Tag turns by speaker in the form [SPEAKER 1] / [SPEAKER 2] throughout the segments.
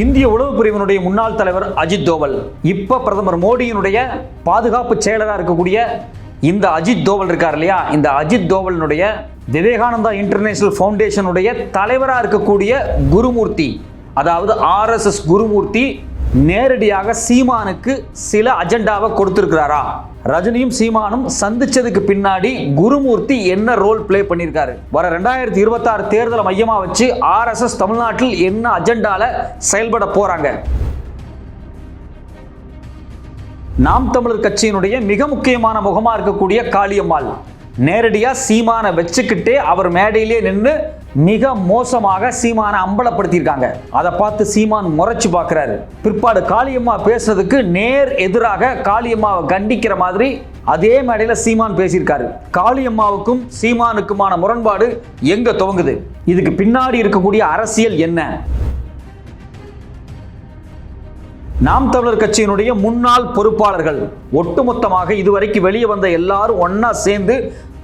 [SPEAKER 1] இந்திய உளவு பிரிவினுடைய முன்னாள் தலைவர் அஜித் தோவல். இப்ப பிரதமர் மோடியினுடைய பாதுகாப்பு செயலராக இருக்கக்கூடிய இந்த அஜித் தோவல் இருக்கார் இல்லையா? இந்த அஜித் தோவலினுடைய விவேகானந்தா இன்டர்நேஷனல் ஃபவுண்டேஷனுடைய தலைவராக இருக்கக்கூடிய குருமூர்த்தி அதாவது ஆர்எஸ்எஸ் குருமூர்த்தி நேரடியாக சீமானுக்கு சில அஜெண்டாவை கொடுத்துருக்கிறாரா? ரஜினியும் சீமானும் சந்திச்சதுக்கு பின்னாடி குருமூர்த்தி என்ன ரோல் ப்ளே பண்ணியிருக்காரு? வர ரெண்டாயிரத்தி இருபத்தாறு தேர்தலை மையமாக வச்சு ஆர்எஸ்எஸ் தமிழ்நாட்டில் என்ன அஜெண்டால செயல்பட போறாங்க? நாம் தமிழர் கட்சியினுடைய மிக முக்கியமான முகமாக இருக்கக்கூடிய காளியம்மாள். நேரடியாக சீமானை வச்சுக்கிட்டே அவர் மேடையிலே நின்று மிக மோசமாக சீமானை அம்பலப்படுத்தியிருக்காங்க. அதை பார்த்து சீமான் முறைச்சு பார்க்குறாரு. பிற்பாடு காளியம்மா பேசுறதுக்கு நேர் எதிராக காளியம்மாவை கண்டிக்கிற மாதிரி அதே மேடையில் சீமான் பேசியிருக்காரு. காளியம்மாவுக்கும் சீமானுக்குமான முரண்பாடு எங்க துவங்குது? இதுக்கு பின்னாடி இருக்கக்கூடிய அரசியல் என்ன? நாம் தமிழர் கட்சியினுடைய முன்னாள் பொறுப்பாளர்கள் ஒட்டுமொத்தமாக இதுவரைக்கும் வெளியே வந்த எல்லாரும் ஒன்னா சேர்ந்து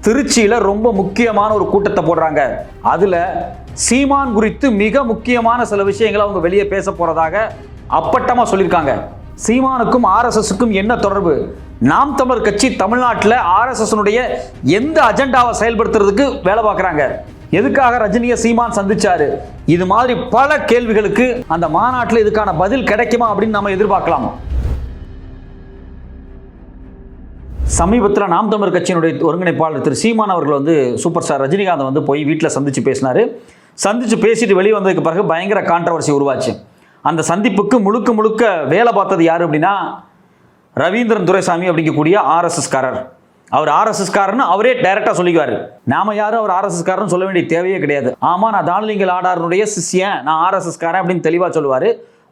[SPEAKER 1] திருச்சியில் ரொம்ப முக்கியமான ஒரு கூட்டத்தை போடுறாங்க. அதில் சீமான் குறித்து மிக முக்கியமான சில விஷயங்களை அவங்க வெளியே பேச போகிறதாக அப்பட்டமாக சொல்லியிருக்காங்க. சீமானுக்கும் ஆர்எஸ்எஸுக்கும் என்ன தொடர்பு? நாம் தமிழர் கட்சி தமிழ்நாட்டில் ஆர்எஸ்எஸ்னுடைய எந்த அஜெண்டாவை செயல்படுத்துறதுக்கு வேலை பார்க்குறாங்க? எதுக்காக ரஜினியை சீமான் சந்திச்சாரு? இது மாதிரி பல கேள்விகளுக்கு அந்த மாநாட்டில் இதுக்கான பதில் கிடைக்குமா அப்படின்னு நம்ம எதிர்பார்க்கலாம். சமீபத்தில் நாம் தமிழர் கட்சியினுடைய ஒருங்கிணைப்பாளர் திரு சீமான் அவர்கள் வந்து சூப்பர் ஸ்டார் ரஜினிகாந்த் வந்து போய் வீட்டில் சந்திச்சு பேசினார். சந்திச்சு பேசிட்டு வெளியே வந்ததுக்கு பிறகு பயங்கர கான்ட்ரவர்சி உருவாச்சு. அந்த சந்திப்புக்கு முழுக்க முழுக்க வேலை பார்த்தது யார் அப்படின்னா ரவீந்திரன் துரைசாமி அப்படிங்கக்கூடிய ஆர்எஸ்எஸ்காரர் அவர் ஆர்எஸ்எஸ்காரர்னு அவரே டைரக்டா சொல்லிக்குவார். நாம யாரும் அவர் ஆர்எஸ்எஸ்காரர்னு சொல்ல வேண்டிய தேவையே கிடையாது. ஆமாம் நான் தானலிங்கல் ஆடாருடைய சிஷ்யன் நான் ஆர்எஸ்எஸ்காரன் அப்படின்னு தெளிவாக சொல்லுவார்.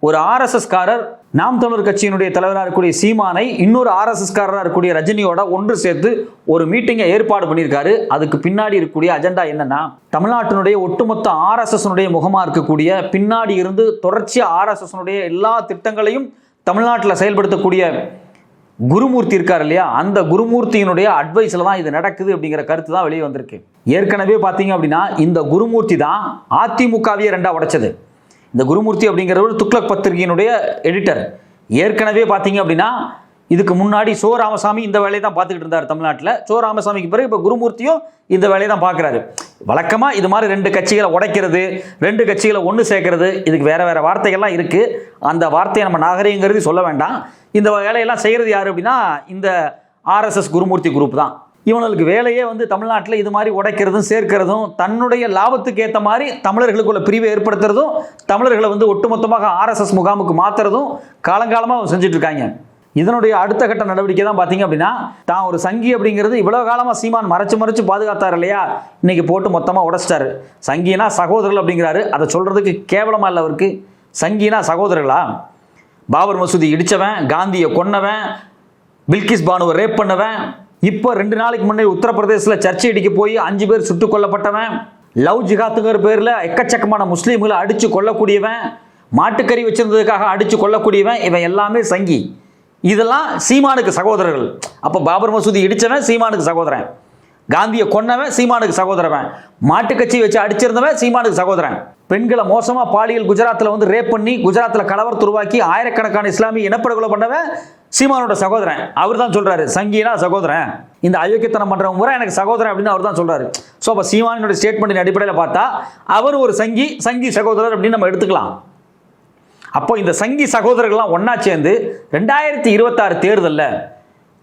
[SPEAKER 1] ஒரு ஆர்எஸ்எஸ்காரர் நாம் தமிழர் கட்சியினுடைய தலைவராக இருக்கக்கூடிய சீமானை இன்னொரு ஆர்எஸ்எஸ்காரராக இருக்கக்கூடிய ரஜினியோட ஒன்று சேர்த்து ஒரு மீட்டிங்கை ஏற்பாடு பண்ணியிருக்காரு. அதுக்கு பின்னாடி இருக்கக்கூடிய அஜெண்டா என்னன்னா தமிழ்நாட்டினுடைய ஒட்டுமொத்த ஆர்எஸ்எஸ்னுடைய முகமாக இருக்கக்கூடிய பின்னாடி இருந்து தொடர்ச்சியாக ஆர்எஸ்எஸ்னுடைய எல்லா திட்டங்களையும் தமிழ்நாட்டில் செயல்படுத்தக்கூடிய குருமூர்த்தி இருக்கார் இல்லையா? அந்த குருமூர்த்தியினுடைய அட்வைஸில் தான் இது நடக்குது அப்படிங்கிற கருத்து தான் வெளியே வந்திருக்கு. ஏற்கனவே பார்த்தீங்க அப்படின்னா இந்த குருமூர்த்தி தான் அதிமுகவையே ரெண்டாக உடைச்சது. இந்த குருமூர்த்தி அப்படிங்கிறவர் துக்ளக் பத்திரிகையினுடைய எடிட்டர் ஏற்கனவே பார்த்தீங்க அப்படின்னா இதுக்கு முன்னாடி சோ ராமசாமி இந்த வேலையை தான் பார்த்துக்கிட்டு இருந்தார் தமிழ்நாட்டில். சோ ராமசாமிக்கு பிறகு இப்போ குருமூர்த்தியும் இந்த வேலையை தான் பார்க்குறாரு. வழக்கமாக இது மாதிரி ரெண்டு கட்சிகளை உடைக்கிறது ரெண்டு கட்சிகளை ஒன்று சேர்க்கறது இதுக்கு வேற வேற வார்த்தைகள்லாம் இருக்குது அந்த வார்த்தையை நம்ம நாகரிகங்கிறது சொல்ல வேண்டாம். இந்த வேலையெல்லாம் செய்கிறது யார் அப்படின்னா இந்த ஆர்எஸ்எஸ் குருமூர்த்தி குரூப் தான். இவங்களுக்கு வேலையே வந்து தமிழ்நாட்டில் இது மாதிரி உடைக்கிறதும் சேர்க்கிறதும் தன்னுடைய லாபத்துக்கு ஏற்ற மாதிரி தமிழர்களுக்குள்ள பிரிவை ஏற்படுத்துறதும் தமிழர்களை வந்து ஒட்டுமொத்தமாக ஆர்எஸ்எஸ் முகாமுக்கு மாற்றுறதும் காலங்காலமாக அவங்க செஞ்சுட்டு இருக்காங்க. இதனுடைய அடுத்த கட்ட நடவடிக்கை தான் பார்த்தீங்க அப்படின்னா தான் ஒரு சங்கி அப்படிங்கிறது இவ்வளோ காலமாக சீமான் மறைச்சு மறைச்சு பாதுகாத்தார் இல்லையா? இன்னைக்கு போட்டு மொத்தமாக உடைச்சிட்டாரு. சங்கினா சகோதரர்கள் அப்படிங்கிறாரு. அதை சொல்கிறதுக்கு கேவலமாக இல்லை அவருக்கு. சங்கினா சகோதரர்களா? பாபர் மசூதி இடித்தவன் காந்தியை கொன்னவன் பில்கிஸ் பானுவை ரேப் பண்ணவன் இப்போ ரெண்டு நாளைக்கு முன்னாடி உத்தரப்பிரதேசில் சர்ச்சை அடிக்க போய் அஞ்சு பேர் சுட்டுக் கொல்லப்பட்டவன் லவ் ஜிகாத்துங்கிற பேரில் எக்கச்சக்கமான முஸ்லீம்களை அடித்து கொல்லக்கூடியவன் மாட்டுக்கறி வச்சிருந்ததுக்காக அடித்து கொல்லக்கூடியவன் இவன் எல்லாமே சங்கி. இதெல்லாம் சீமானுக்கு சகோதரர்கள். அப்போ பாபர் மசூதி இடித்தவன் சீமானுக்கு சகோதரன். காந்தியை கொன்னவன் சீமானுக்கு சகோதரவன். மாட்டுக்கட்சி வச்சு அடிச்சிருந்தவன் சீமானுக்கு சகோதரன். பெண்களை மோசமாக பாலியல் குஜராத்தில் வந்து ரேப் பண்ணி குஜராத்தில் கலவரத்து உருவாக்கி ஆயிரக்கணக்கான இஸ்லாமிய இனப்படுகொலை பண்ணவன் சீமானோட சகோதரன். அவர் தான் சொல்கிறாரு சங்கினா சகோதரன். இந்த அயோக்கியத்தனம் பண்ணுறவங்க முறை எனக்கு சகோதரன் அப்படின்னு அவர் தான் சொல்கிறாரு ஸோ அப்போ சீமானோட ஸ்டேட்மெண்ட்டின் அடிப்படையில் பார்த்தா அவர் ஒரு சங்கி சங்கி சகோதரர் அப்படின்னு நம்ம எடுத்துக்கலாம். அப்போ இந்த சங்கி சகோதரர்கள்லாம் ஒன்றா சேர்ந்து ரெண்டாயிரத்தி இருபத்தாறு தேர்தலில்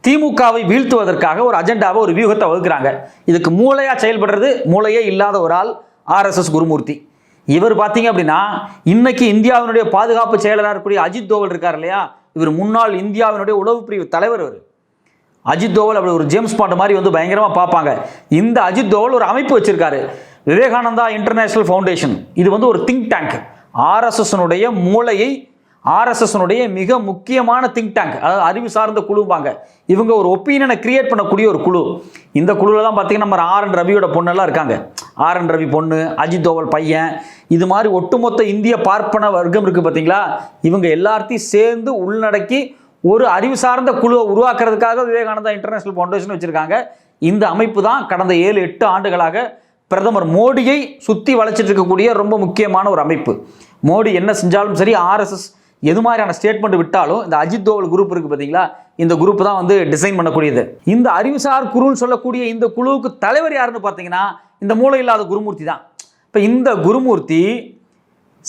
[SPEAKER 1] திமுகவை வீழ்த்துவதற்காக ஒரு அஜெண்டாவை ஒரு வியூகத்தை வகுக்கிறாங்க. இதுக்கு மூளையாக செயல்படுறது? மூளையே இல்லாத ஒரு ஆள் ஆர்எஸ்எஸ் குருமூர்த்தி. இவர் பார்த்தீங்க அப்படின்னா இன்னைக்கு இந்தியாவினுடைய பாதுகாப்பு செயலராக இருக்கக்கூடிய அஜித் தோவல் இருக்கார் இல்லையா? இவர் முன்னாள் இந்தியாவினுடைய உளவு பிரிவு தலைவர் அவர் அஜித் தோவல் அப்படி ஒரு ஜேம்ஸ் பாண்ட் மாதிரி வந்து பயங்கரமாக பார்ப்பாங்க. இந்த அஜித் தோவல் ஒரு அமைப்பு வச்சிருக்காரு. Vivekananda international foundation. இது வந்து ஒரு திங்க் டேங்க். ஆர்எஸ்எஸ்னுடைய மூளையை ஆர்எஸ்எஸ்னுடைய மிக முக்கியமான திங்க் டேங்க் அதாவது அறிவு சார்ந்த குழுவாங்க இவங்க ஒரு ஒப்பீனியனை கிரியேட் பண்ணக்கூடிய ஒரு குழு. இந்த குழுவில் தான் பார்த்தீங்கன்னா நம்ம ஆர் என் ரவியோட பொண்ணெல்லாம் இருக்காங்க. ஆர் என் ரவி பொண்ணு அஜித் தோவல் பையன் இது மாதிரி ஒட்டுமொத்த இந்திய பார்ப்பன வர்க்கம் இருக்குது பார்த்தீங்களா இவங்க எல்லாத்தையும் சேர்ந்து உள்நடக்கி ஒரு அறிவு சார்ந்த குழுவை உருவாக்குறதுக்காக விவேகானந்தா இன்டர்நேஷனல் ஃபவுண்டேஷன் வச்சுருக்காங்க. இந்த அமைப்பு தான் கடந்த ஏழு எட்டு ஆண்டுகளாக பிரதமர் மோடியை சுற்றி வளைச்சிட்டு இருக்கக்கூடிய ரொம்ப முக்கியமான ஒரு அமைப்பு. மோடி என்ன செஞ்சாலும் சரி ஆர்எஸ்எஸ் எது மாதிரியான ஸ்டேட்மெண்ட் விட்டாலும் இந்த அஜித் தோவல் குரூப் இருக்கு பார்த்தீங்களா? இந்த குரூப் தான் வந்து டிசைன் பண்ணக்கூடியது. இந்த அறிவுசார் குருன்னு சொல்லக்கூடிய இந்த குழுவுக்கு தலைவர் யாருன்னு பார்த்தீங்கன்னா இந்த மூளை இல்லாத குருமூர்த்தி தான். இப்போ இந்த குருமூர்த்தி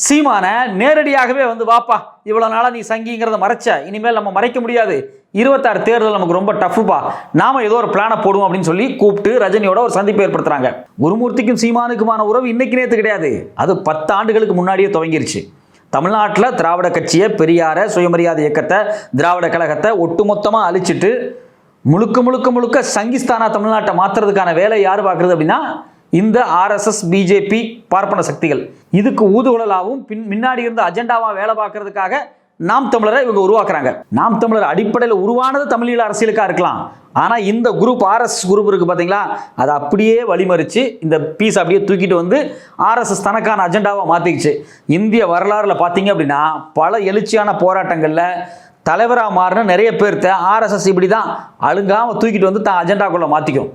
[SPEAKER 1] சீமானை நேரடியாகவே வந்து வாப்பா இவ்வளோ நாளாக நீ சங்கிங்கிறத மறைச்ச இனிமேல் நம்ம மறைக்க முடியாது. இருபத்தாறு தேர்தல் நமக்கு ரொம்ப டஃப்புப்பா. நாம ஏதோ ஒரு பிளானை போடுவோம் அப்படின்னு சொல்லி கூப்பிட்டு ரஜினியோட ஒரு சந்திப்பு ஏற்படுத்துறாங்க. குருமூர்த்திக்கும் சீமானுக்குமான உறவு இன்னைக்கு நேற்று கிடையாது. அது பத்து ஆண்டுகளுக்கு முன்னாடியே துவங்கிருச்சு. தமிழ்நாட்டில் திராவிட கட்சியை பெரியார சுயமரியாதை இயக்கத்தை திராவிட கழகத்தை ஒட்டுமொத்தமாக அழிச்சிட்டு முழுக்க முழுக்க முழுக்க சங்கிஸ்தானா தமிழ்நாட்டை மாத்துறதுக்கான வேலை யார் பார்க்குறது அப்படின்னா இந்த ஆர்எஸ்எஸ் பிஜேபி பார்ப்பன சக்திகள். இதுக்கு ஊதுகுழலாகவும் பின் முன்னாடி இருந்த அஜெண்டாவாக வேலை பார்க்கறதுக்காக நாம் தமிழரை இவங்க உருவாக்குறாங்க. நாம் தமிழர் அடிப்படையில் உருவானது தமிழீழ அரசியலுக்காக இருக்கலாம். ஆனால் இந்த குரூப் ஆர்எஸ்எஸ் குரூப் இருக்கு பார்த்தீங்களா அதை அப்படியே வழிமறிச்சு இந்த பீஸ் அப்படியே தூக்கிட்டு வந்து ஆர்எஸ்எஸ் தனக்கான அஜெண்டாவாக மாற்றிக்கிச்சு இந்திய வரலாறுல பார்த்தீங்க அப்படின்னா பல எழுச்சியான போராட்டங்களில் தலைவராக மாறின நிறைய பேர்த்த ஆர்எஸ்எஸ் இப்படி தான் அழுங்காமல் தூக்கிட்டு வந்து தான் அஜெண்டாக்குள்ளே மாற்றிக்கும்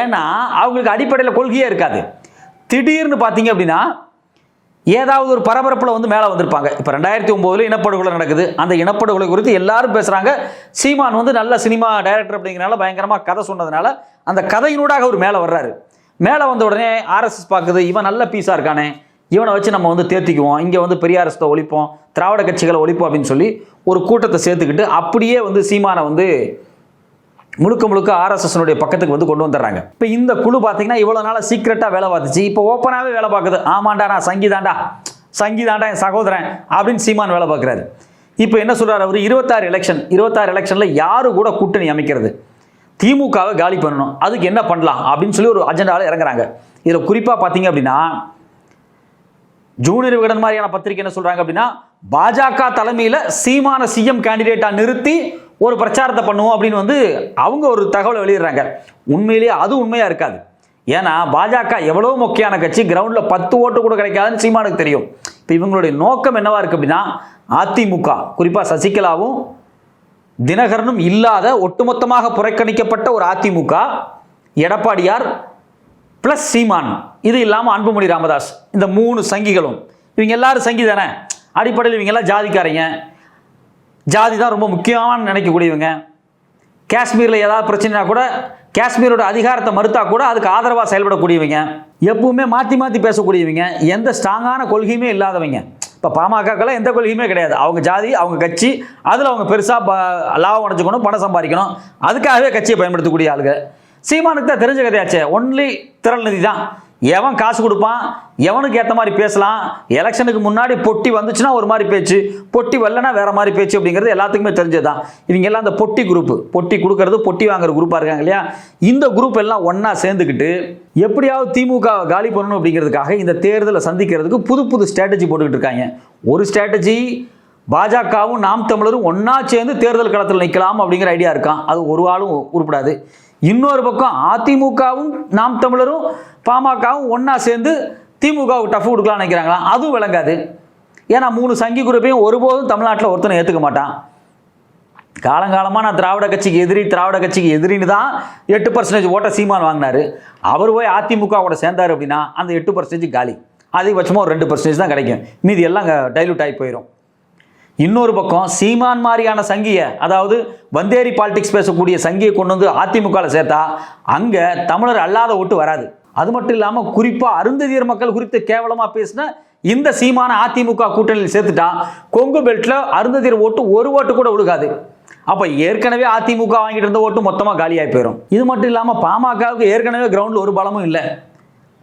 [SPEAKER 1] ஏன்னா அவங்களுக்கு அடிப்படையில் கொள்கையே இருக்காது. திடீர்னு பார்த்தீங்க அப்படின்னா ஏதாவது ஒரு பரபரப்பில் வந்து மேலே வந்திருப்பாங்க. இப்போ ரெண்டாயிரத்தி ஒம்போதில் இனப்படுகொலை நடக்குது. அந்த இனப்படுகொலை குறித்து எல்லாரும் பேசுகிறாங்க சீமான் வந்து நல்ல சினிமா டைரக்டர் அப்படிங்கிறனால பயங்கரமாக கதை சொன்னதுனால அந்த கதையினூடாக அவர் மேலே வர்றாரு. மேலே வந்த உடனே ஆர்எஸ்எஸ் பார்க்குது இவன் நல்ல பீஸாக இருக்கானே. இவனை வச்சு நம்ம வந்து தேர்த்திக்குவோம் இங்கே வந்து பெரியாரசத்தை ஒழிப்போம். திராவிட கட்சிகளை ஒழிப்போம் அப்படின்னு சொல்லி ஒரு கூட்டத்தை சேர்த்துக்கிட்டு அப்படியே வந்து சீமானை வந்து முழுக்க முழுக்க ஆர்எஸ்எஸ்னுடைய பக்கத்துக்கு வந்து கொண்டு வந்துடுறாங்க. இப்போ இந்த குழு பார்த்தீங்கன்னா இவ்வளோ நாளாக சீக்கிரட்டாக வேலை பார்த்துச்சு. இப்போ ஓப்பனாகவே வேலை பார்க்குது. ஆமாண்டா நான் சங்கீதாண்டா. சங்கீதாண்டா என் சகோதரன் அப்படின்னு சீமான் வேலை பார்க்குறாரு. இப்போ என்ன சொல்கிறார் அவர்? இருபத்தாறு எலெக்ஷன் இருபத்தாறு எலெக்ஷனில் யாரு கூட கூட்டணி அமைக்கிறது? திமுகவை காலி பண்ணணும். அதுக்கு என்ன பண்ணலாம்? அப்படின்னு சொல்லி ஒரு அஜெண்டாவில் இறங்குறாங்க. இதில் குறிப்பாக பார்த்தீங்க அப்படின்னா ஜூனியர் விகடன் மாதிரியான பத்திரிகை என்ன சொல்கிறாங்க அப்படின்னா பாஜக தலைமையில் சீமான சிஎம் கேண்டிடேட்டாக நிறுத்தி ஒரு பிரச்சாரத்தை பண்ணுவோம் அப்படின்னு வந்து அவங்க ஒரு தகவலை வெளியிடுறாங்க. உண்மையிலேயே அது உண்மையாக இருக்காது. ஏன்னா பாஜக எவ்வளோ முக்கியமான கட்சி கிரவுண்டில் பத்து ஓட்டு கூட கிடைக்காதுன்னு சீமானுக்கு தெரியும். இப்போ இவங்களுடைய நோக்கம் என்னவா இருக்கு அப்படின்னா அதிமுக குறிப்பாக சசிகலாவும் தினகரனும் இல்லாத ஒட்டுமொத்தமாக புறக்கணிக்கப்பட்ட ஒரு அதிமுக எடப்பாடியார் ப்ளஸ் சீமான். இது இல்லாமல் அன்புமணி ராமதாஸ் இந்த மூணு சங்கிகளும். இவங்க எல்லாரும் சங்கி தானே? அடிப்படையில் இவங்க எல்லாம் ஜாதிக்காரங்க. ஜாதி தான் ரொம்ப முக்கியமானு நினைக்கக்கூடியவங்க. காஷ்மீரில் ஏதாவது பிரச்சனைனா கூட காஷ்மீரோட அதிகாரத்தை மறுத்தா கூட அதுக்கு ஆதரவாக செயல்படக்கூடியவங்க. எப்பவுமே மாற்றி மாற்றி பேசக்கூடியவங்க. எந்த ஸ்ட்ராங்கான கொள்கையுமே இல்லாதவங்க. இப்போ பாமகக்கெல்லாம் எந்த கொள்கையுமே கிடையாது. அவங்க ஜாதி அவங்க கட்சி அதில் அவங்க பெருசாக லாபம் அடைஞ்சுக்கணும் பணம் சம்பாதிக்கணும். அதுக்காகவே கட்சியை பயன்படுத்தக்கூடிய ஆளுங்க. சீமானுக்கு தான் தெரிஞ்ச கதையாச்சே. ஒன்லி திரள் நிதி தான். எவன் காசு கொடுப்பான்? எவனுக்கு ஏற்ற மாதிரி பேசலாம்? எலெக்ஷனுக்கு முன்னாடி பொட்டி வந்துச்சுன்னா ஒரு மாதிரி பேச்சு. பொட்டி வரலனா வேற மாதிரி பேச்சு அப்படிங்கிறது எல்லாத்துக்குமே தெரிஞ்சது தான் இவங்க எல்லாம் அந்த பொட்டி குரூப் பொட்டி கொடுக்கறது பொட்டி வாங்குற குரூப்பாக இருக்காங்க இல்லையா? இந்த குரூப் எல்லாம் ஒன்றா சேர்ந்துக்கிட்டு எப்படியாவது திமுக காலி பண்ணணும் அப்படிங்கிறதுக்காக இந்த தேர்தலை சந்திக்கிறதுக்கு புது புது ஸ்ட்ராட்டஜி போட்டுக்கிட்டு இருக்காங்க. ஒரு ஸ்ட்ராட்டஜி பாஜகவும் நாம் தமிழரும் ஒன்றா சேர்ந்து தேர்தல் களத்தில் நிற்கலாம் அப்படிங்கிற ஐடியா இருக்கான் அது ஒரு ஆளும் உருப்படாது. இன்னொரு பக்கம் அதிமுகவும் நாம் தமிழரும் பாமகவும் ஒன்றா சேர்ந்து திமுகவுக்கு டஃப் கொடுக்கலாம்னு நினைக்கிறாங்களாம் அதுவும் விளங்காது. ஏன்னா மூணு சங்கி குரூப்பையும் ஒருபோதும் தமிழ்நாட்டில் ஒருத்தனை ஏற்றுக்க மாட்டான். காலங்காலமாக நான் திராவிட கட்சிக்கு எதிரி திராவிட கட்சிக்கு எதிரின்னு தான் எட்டு பர்சன்டேஜ் ஓட்டை சீமான் வாங்கினாரு. அவர் போய் அதிமுகவோட சேர்ந்தார் அப்படின்னா அந்த எட்டு பர்சன்டேஜ் காலி. அதிகபட்சமாக ஒரு ரெண்டு பர்சன்டேஜ் தான் கிடைக்கும். மீதி எல்லாம் டைலூட் ஆகி போயிடும் இன்னொரு பக்கம் சீமான் மாதிரியான சங்கியை அதாவது வந்தேரி பாலிடிக்ஸ் பேசக்கூடிய சங்கியை கொண்டு வந்து அதிமுகவில் சேர்த்தா அங்கே தமிழர் அல்லாத ஓட்டு வராது. அது மட்டும் இல்லாமல் குறிப்பாக அருந்ததியர் மக்கள் குறித்து கேவலமாக பேசின இந்த சீமான அதிமுக கூட்டணியில் சேர்த்துட்டா கொங்கு பெல்ட்டில் அருந்ததியர் ஓட்டு ஒரு ஓட்டு கூட விழுகாது. அப்போ ஏற்கனவே அதிமுக வாங்கிட்டு இருந்த ஓட்டு மொத்தமாக காலியாகி போயிடும் இது மட்டும் இல்லாமல் பாமகவுக்கு ஏற்கனவே கிரவுண்டில் ஒரு பலமும் இல்லை.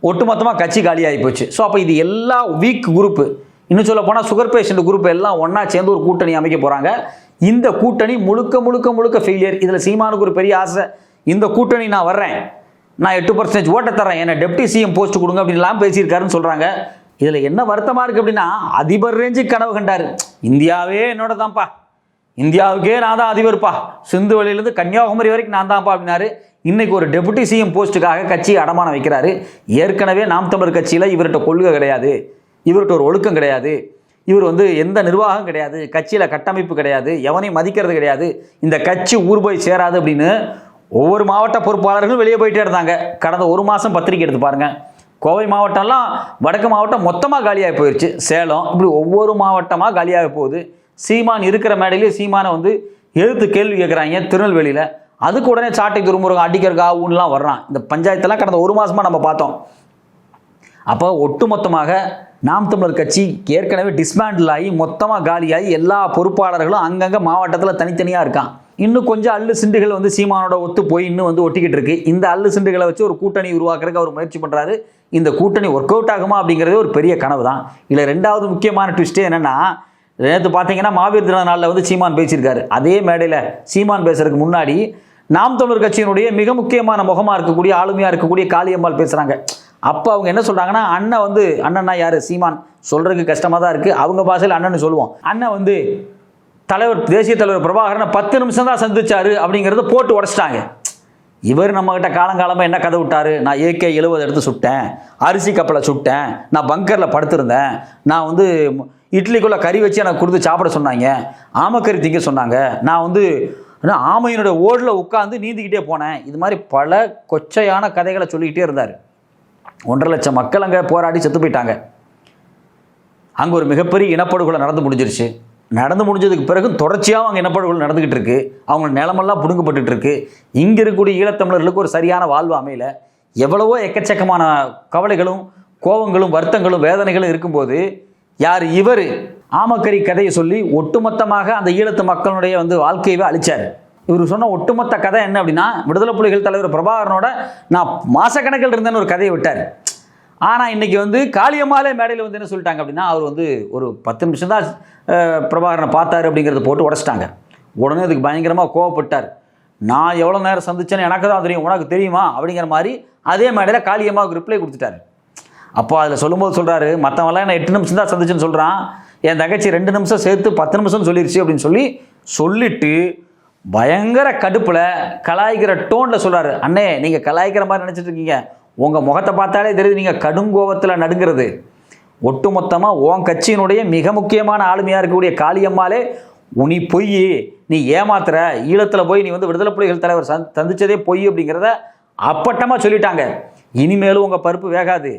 [SPEAKER 1] ஒட்டுமொத்தமாக கட்சி காலியாகி போச்சு. ஸோ அப்போ இது எல்லா வீக் குரூப்பு இன்னும் சொல்ல போனால் சுகர் பேஷண்ட் குரூப் எல்லாம் ஒன்றா சேர்ந்து ஒரு கூட்டணி அமைக்க போகிறாங்க இந்த கூட்டணி முழுக்க முழுக்க முழுக்க ஃபெயிலியர் இதில் சீமானுக்கு ஒரு பெரிய ஆசை. இந்த கூட்டணி நான் வர்றேன். நான் எட்டு பர்சன்டேஜ் ஓட்ட தரேன் என்ன டெப்டி சிஎம் போஸ்ட் கொடுங்க அப்படின்லாம் பேசியிருக்காருன்னு சொல்கிறாங்க இதில் என்ன வருத்தமாக இருக்குது அப்படின்னா அதிபர் ரேஞ்சு கனவு கண்டார். இந்தியாவே என்னோட தான்ப்பா. இந்தியாவுக்கே நான் தான் அதிபர்ப்பா. சிந்து வழியிலேருந்து கன்னியாகுமரி வரைக்கும் நான் தான்ப்பா அப்படின்னாரு. இன்னைக்கு ஒரு டெபுட்டி சிஎம் போஸ்ட்டுக்காக கட்சியை அடமானம் வைக்கிறாரு. ஏற்கனவே நாம் தமிழர் கட்சியில் இவர்கிட்ட கொள்கை கிடையாது. இவர்கிட்ட ஒரு ஒழுக்கம் கிடையாது. இவர் வந்து எந்த நிர்வாகம் கிடையாது. கட்சியில் கட்டமைப்பு கிடையாது. எவனையும் மதிக்கிறது கிடையாது. இந்த கட்சி ஊர் போய் சேராது அப்படின்னு ஒவ்வொரு மாவட்ட பொறுப்பாளர்களும் வெளியே போயிட்டே இருந்தாங்க. கடந்த ஒரு மாதம் பத்திரிக்கை எடுத்து பாருங்கள் கோவை மாவட்டம்லாம் வடக்கு மாவட்டம் மொத்தமாக காலியாகி போயிடுச்சு சேலம் இப்படி ஒவ்வொரு மாவட்டமாக காலியாக போகுது. சீமான் இருக்கிற மேடையிலேயே சீமானை வந்து எழுத்து கேள்வி கேட்குறாங்க திருநெல்வேலியில். அதுக்கு உடனே சாட்டை துருமுருகன் அடிக்கிறக்கா ஊன்லாம் வர்றான். இந்த பஞ்சாயத்தெல்லாம் கடந்த ஒரு மாதமாக நம்ம பார்த்தோம். அப்போ ஒட்டுமொத்தமாக நாம் தமிழர் கட்சி ஏற்கனவே டிஸ்மேண்டில் ஆகி மொத்தமாக காலியாகி எல்லா பொறுப்பாளர்களும் அங்கங்கே மாவட்டத்தில் தனித்தனியாக இருக்கான். இன்னும் கொஞ்சம் அல்லு சிண்டுகள் வந்து சீமானோட ஒத்து போய் இன்னும் வந்து ஒட்டிக்கிட்டு இருக்கு. இந்த அல்லு சிண்டுகளை வச்சு ஒரு கூட்டணி உருவாக்குறதுக்கு அவர் முயற்சி பண்ணுறாரு இந்த கூட்டணி ஒர்க் அவுட் ஆகுமா அப்படிங்கிறது ஒரு பெரிய கனவு தான். இல்லை ரெண்டாவது முக்கியமான ட்விஸ்ட்டு என்னென்னா நேற்று பார்த்தீங்கன்னா மாவீர் தின நாளில் வந்து சீமான் பேசியிருக்காரு. அதே மேடையில் சீமான் பேசுறதுக்கு முன்னாடி நாம் தமிழர் கட்சியினுடைய மிக முக்கியமான முகமாக இருக்கக்கூடிய ஆளுமையாக இருக்கக்கூடிய காளியம்மாள் பேசுகிறாங்க அப்போ அவங்க என்ன சொல்கிறாங்கன்னா அண்ணன் வந்து அண்ணன்னா யார்? சீமான். சொல்கிறதுக்கு கஷ்டமாக தான் இருக்குது அவங்க பாஷையில் அண்ணன்னு சொல்லுவோம். அண்ணன் வந்து தலைவர் தேசிய தலைவர் பிரபாகரனை பத்து நிமிஷம் தான் சந்திச்சாரு அப்படிங்கிறத போட்டு உடச்சிட்டாங்க. இவர் நம்மக்கிட்ட காலங்காலமாக என்ன கதை விட்டாரு? நான் ஏகே எழுபது எடுத்து சுட்டேன். அரிசி கப்பலை சுட்டேன். நான் பங்கரில் படுத்திருந்தேன். நான் வந்து இட்லிக்குள்ளே கறி வச்சு எனக்கு கொடுத்து சாப்பிட சொன்னாங்க. ஆமக்கறி திங்க சொன்னாங்க. நான் வந்து ஆமையினுடைய ஓடில் உட்காந்து நீந்திக்கிட்டே போனேன். இது மாதிரி பல கொச்சையான கதைகளை சொல்லிக்கிட்டே இருந்தார். ஒன்றரை லட்சம் மக்கள் அங்கே போராடி செத்து போயிட்டாங்க. அங்கே ஒரு மிகப்பெரிய இனப்படுகொலை நடந்து முடிஞ்சிருச்சு. நடந்து முடிஞ்சதுக்கு பிறகு தொடர்ச்சியாக அவங்க இனப்படுகொலை நடந்துக்கிட்டு இருக்கு. அவங்க நிலமெல்லாம் பிடுங்கப்பட்டு இருக்கு. இங்கே இருக்கக்கூடிய ஈழத்தமிழர்களுக்கு ஒரு சரியான வாழ்வு அமையல. எவ்வளவோ எக்கச்சக்கமான கவலைகளும் கோபங்களும் வருத்தங்களும் வேதனைகளும் இருக்கும்போது யார் இவர்? ஆமக்கரி கதையை சொல்லி ஒட்டுமொத்தமாக அந்த ஈழத்து மக்களுடைய வந்து வாழ்க்கையவே அழிச்சார். இவர் சொன்ன ஒட்டுமொத்த கதை என்ன அப்படின்னா விடுதலை புலிகள் தலைவர் பிரபாகரனோட நான் மாசக்கணக்கில் இருந்தேன்னு ஒரு கதையை விட்டார். ஆனால் இன்னைக்கு வந்து காளியம்மாலே மேடையில் வந்து என்ன சொல்லிட்டாங்க அப்படின்னா அவர் வந்து ஒரு பத்து நிமிஷம் தான் பிரபாகரனை பார்த்தாரு அப்படிங்கிறத போட்டு உடச்சிட்டாங்க. உடனே அதுக்கு பயங்கரமாக கோவப்பட்டார். நான் எவ்வளோ நேரம் சந்திச்சேன்னு எனக்கு தான் தெரியும் உனக்கு தெரியுமா? அப்படிங்கிற மாதிரி அதே மேடையில் காளியம்மாவுக்கு ரிப்ளை கொடுத்துட்டாரு. அப்போ அதில் சொல்லும்போது சொல்கிறாரு மற்றவெல்லாம் என்ன எட்டு நிமிஷம் தான் சந்திச்சுன்னு சொல்கிறான் என் தங்கச்சி ரெண்டு நிமிஷம் சேர்த்து பத்து நிமிஷம் சொல்லிருச்சு அப்படின்னு சொல்லி சொல்லிட்டு பயங்கர கடுப்பில் கலாய்க்கிற டோனில் சொல்கிறாரு அண்ணே நீங்கள் கலாய்க்கிற மாதிரி நினச்சிட்டு இருக்கீங்க. உங்கள் முகத்தை பார்த்தாலே தெரியுது நீங்கள் கடுங்கோபத்தில் நடுங்கிறது. ஒட்டுமொத்தமாக உன் கட்சியினுடைய மிக முக்கியமான ஆளுமையாக இருக்கக்கூடிய காளியம்மாலே உனி பொய். நீ ஏமாத்துற. ஈழத்தில் போய் நீ வந்து விடுதலை புலிகள் தலைவர் சந் தந்திச்சதே பொய் அப்படிங்கிறத அப்பட்டமாக சொல்லிட்டாங்க. இனிமேலும் உங்கள் பருப்பு வேகாது.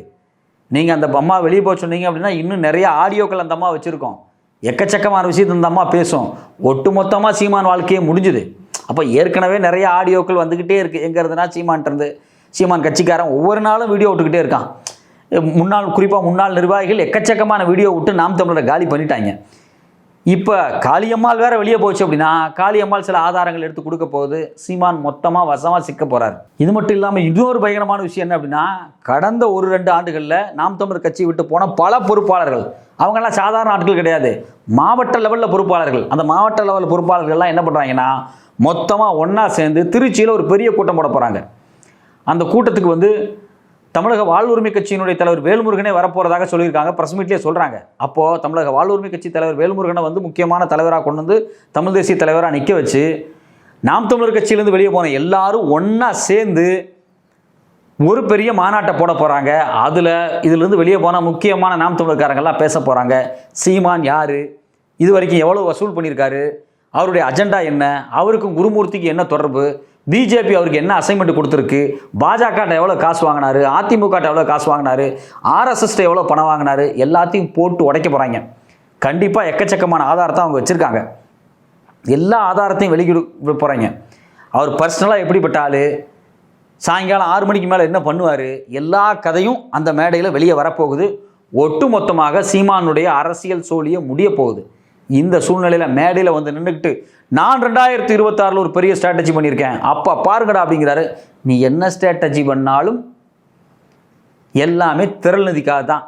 [SPEAKER 1] நீங்கள் அந்த அம்மா வெளியே போக சொன்னீங்க அப்படின்னா இன்னும் நிறைய ஆடியோக்கள் அந்த அம்மா வச்சுருக்கோம். எக்கச்சக்கமான விஷயத்தை இந்த அம்மா பேசும். ஒட்டுமொத்தமாக சீமான் வாழ்க்கையே முடிஞ்சுது. அப்போ ஏற்கனவே நிறைய ஆடியோக்கள் வந்துக்கிட்டே இருக்குது எங்கிறதுனா சீமான்ட்டு சீமான் கட்சிக்காரன் ஒவ்வொரு நாளும் வீடியோ விட்டுக்கிட்டே இருக்கான். முன்னாள் குறிப்பாக முன்னாள் நிர்வாகிகள் எக்கச்சக்கமான வீடியோ விட்டு நாம் தமிழரை காலி பண்ணிட்டாங்க. இப்போ காளியம்மாள் வேற வெளியே போச்சு அப்படின்னா காளியம்மாள் சில ஆதாரங்கள் எடுத்து கொடுக்க போகுது. சீமான் மொத்தமாக வசமாக சிக்க போறார். இது மட்டும் இல்லாமல் இன்னொரு பயங்கரமான விஷயம் என்ன அப்படின்னா கடந்த ஒரு ரெண்டு ஆண்டுகளில் நாம் தமிழர் கட்சி விட்டு போன பல பொறுப்பாளர்கள். அவங்கெல்லாம் சாதாரண ஆட்கள் கிடையாது. மாவட்ட லெவலில் பொறுப்பாளர்கள். அந்த மாவட்ட லெவல் பொறுப்பாளர்கள்லாம் என்ன பண்ணுறாங்கன்னா மொத்தமாக ஒன்றா சேர்ந்து திருச்சியில் ஒரு பெரிய கூட்டம் போட போகிறாங்க அந்த கூட்டத்துக்கு வந்து தமிழக வாழ்வுரிமை கட்சியினுடைய தலைவர் வேல்முருகனே வரப்போறதாக சொல்லியிருக்காங்க. பிரஸ் மீட்லேயே சொல்கிறாங்க அப்போது தமிழக வாழ்வுரிமை கட்சி தலைவர் வேல்முருகனை வந்து முக்கியமான தலைவராக கொண்டு வந்து தமிழ் தேசிய தலைவராக நிற்க வச்சு நாம் தமிழர் கட்சியிலேருந்து வெளியே போன எல்லாரும் ஒன்றா சேர்ந்து ஒரு பெரிய மாநாட்டை போட போகிறாங்க அதில் இதிலிருந்து வெளியே போனால் முக்கியமான நாம் தமிழர்காரங்கள்லாம் பேச போகிறாங்க சீமான் யார்? இது வரைக்கும் எவ்வளோ வசூல் பண்ணியிருக்காரு? அவருடைய அஜெண்டா என்ன? அவருக்கும் குருமூர்த்திக்கு என்ன தொடர்பு? பிஜேபி அவருக்கு என்ன அசைன்மெண்ட் கொடுத்துருக்கு? பாஜகட்ட எவ்வளோ காசு வாங்கினாரு? அதிமுகட்ட எவ்வளோ காசு வாங்கினாரு? ஆர்எஸ்எஸ்ட்ட எவ்வளோ பணம் வாங்கினாரு? எல்லாத்தையும் போட்டு உடைக்க போகிறாங்க கண்டிப்பாக எக்கச்சக்கமான ஆதாரத்தை அவங்க வச்சுருக்காங்க. எல்லா ஆதாரத்தையும் வெளியிட போகிறாங்க அவர் பர்சனலாக எப்படிப்பட்ட ஆள்? சாயங்காலம் ஆறு மணிக்கு மேலே என்ன பண்ணுவார்? எல்லா கதையும் அந்த மேடையில் வெளியே வரப்போகுது. ஒட்டுமொத்தமாக சீமானுடைய அரசியல் சோழியை முடிய போகுது. இந்த சூழ்நிலையில் மேடையில் வந்து நின்றுக்கிட்டு நான் ரெண்டாயிரத்தி இருபத்தாறில் ஒரு பெரிய ஸ்ட்ராட்டஜி பண்ணியிருக்கேன். அப்பா பாருங்கடா அப்படிங்கிறாரு. நீ என்ன ஸ்ட்ராட்டஜி பண்ணாலும் எல்லாமே திரள் நதிக்காக தான்.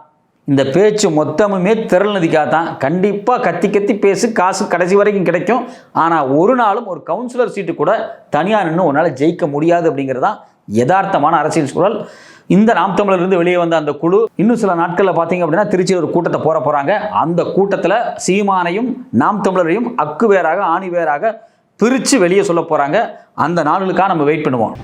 [SPEAKER 1] இந்த பேச்சு மொத்தமுமே திரள் நதிக்காக தான். கண்டிப்பாக கத்தி கத்தி பேசு காசு கடைசி வரைக்கும் கிடைக்கும். ஆனால் ஒரு நாளும் ஒரு கவுன்சிலர் சீட்டு கூட தனியாக நின்று உன்னால் ஜெயிக்க முடியாது அப்படிங்கிறது தான் யதார்த்தமான அரசியல் சூழல். இந்த நாம் தமிழர்லேருந்து வெளியே வந்த அந்த குழு இன்னும் சில நாட்களில் பார்த்தீங்க அப்படின்னா திருச்சியில் ஒரு கூட்டத்தை போற போகிறாங்க அந்த கூட்டத்தில் சீமானையும் நாம் தமிழரையும் அக்கு வேறாக ஆணி வேறாக பிரித்து வெளியே சொல்ல போகிறாங்க அந்த நாளுக்காக நம்ம வெயிட் பண்ணுவோம்.